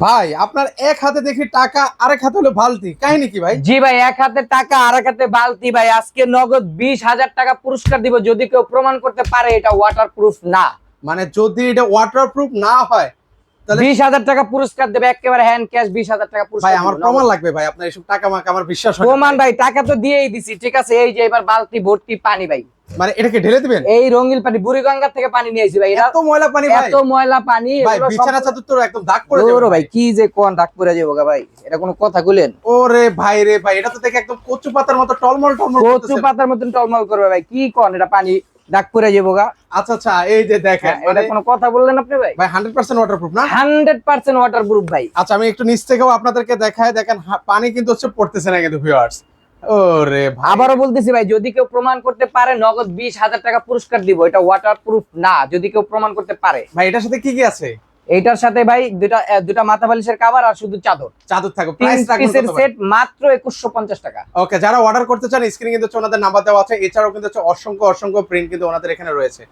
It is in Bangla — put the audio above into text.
ভাই আপনার এক হাতে দেখি টাকা আরেক হাতে হলো বালতি। কাহিনী কি ভাই? জি ভাই এক হাতে টাকা আরেক এক হাতে বালতি ভাই। আজকে নগদ বিশ হাজার টাকা পুরস্কার দিব যদি কেউ প্রমাণ করতে পারে এটা ওয়াটার প্রুফ না। মানে যদি এটা ওয়াটার প্রুফ না হয় বিশ হাজার টাকা পুরস্কার দেবে একেবারে হ্যান্ড ক্যাশ বিশ হাজার টাকা পুরস্কার আমার প্রমাণ লাগবে ভাই আপনার এসব টাকা মাকা আমার বিশ্বাস প্রমাণ ভাই টাকা তো দিয়েই দিছি ঠিক আছে? এই যে এবার বালতি ভর্তি পানি ভাই। মানে এটাকে ঢেলে দিবেন? এই রঙিল পানি বুড়িগঙ্গা থেকে পানি নিয়েছি ভাই এত ময়লা পানি ভাই। এত ময়লা পানি ভাই এগুলো বিছানা সব- চাদর তো একদম দাগ পড়ে যাবে। ভাই কি যে কোন ডাক পরে যাব গা ভাই এটা কোনো কথা কইলেন? ওরে ভাই রে ভাই এটা তো দেখে একদম কচু পাতার মতো টলমল টলমল কচু পাতার মতন টলমল করবে ভাই কি কোন এটা পানি? ডাক পরে যাব গা আচ্ছা আচ্ছা এই যে দেখেন হ্যাঁ, এটা কোনো কথা বললেন আপনি ভাই? ভাই হান্ড্রেড পার্সেন্ট ওয়াটারপ্রুফ না? হান্ড্রেড পার্সেন্ট ওয়াটার প্রুফ ভাই। আচ্ছা আমি একটু নিচ থেকেও আপনাদেরকে দেখায় দেখেন পানি কিন্তু হচ্ছে পড়তেছে না কিন্তু ভিউয়ার্স ওরে ভাই। আবারও বলতেছি ভাই যদি কেউ প্রমাণ করতে পারে নগদ বিশ হাজার টাকা পুরস্কার দিব এটা ওয়াটারপ্রুফ না যদি কেউ প্রমাণ করতে পারে। ভাই এটার সাথে কি কি আছে? এইটার সাথে ভাই দুটা দুটা মাথা বালিশের কভার আর শুধু চাদর। চাদর থাকবে প্রাইস থাকবে পিসের সেট মাত্র একুশশো পঞ্চাশ টাকা। ওকে যারা অর্ডার করতে চান স্ক্রিনে কিন্তু ওনাদের নাম্বার দেওয়া আছে। এছাড়াও কিন্তু অসংখ্য অসংখ্য প্রিন্ট কিন্তু ওনাদের এখানে রয়েছে।